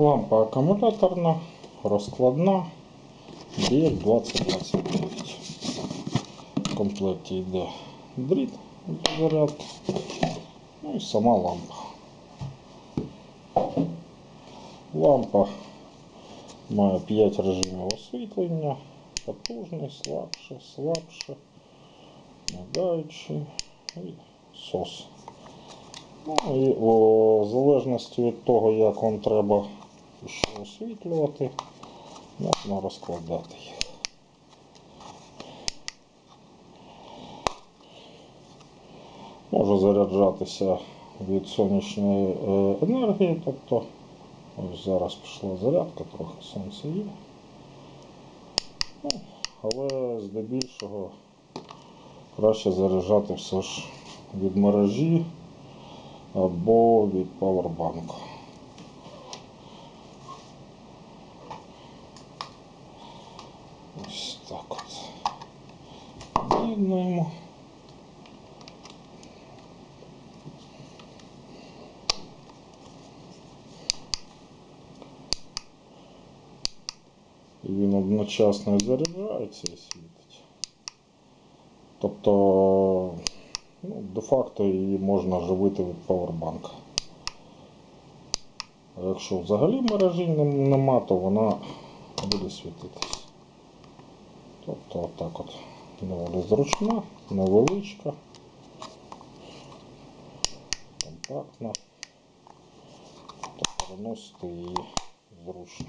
Лампа акумуляторна, розкладна, BL 2029. В комплекті йде дріт для зарядки. Ну і сама лампа. Лампа має 5 режимів освітлення, потужний, слабше, слабше, мигаючий і сос. Ну і о, в залежності від того, як вам треба ще освітлювати, можна розкладати їх. Може заряджатися від сонячної е, енергії, тобто ось зараз пішла зарядка, трохи сонця є. Ну, але здебільшого краще заряджати все ж від мережі або від павербанку. Ось так от. З'єднуємо. І він одночасно заряджається і світить. Тобто, ну, де-факто її можна живити від павербанка. А якщо взагалі мережі нема, то вона буде світитись. Тобто отак от доволі зручна, невеличка, компактна. Тобто переносити її зручно.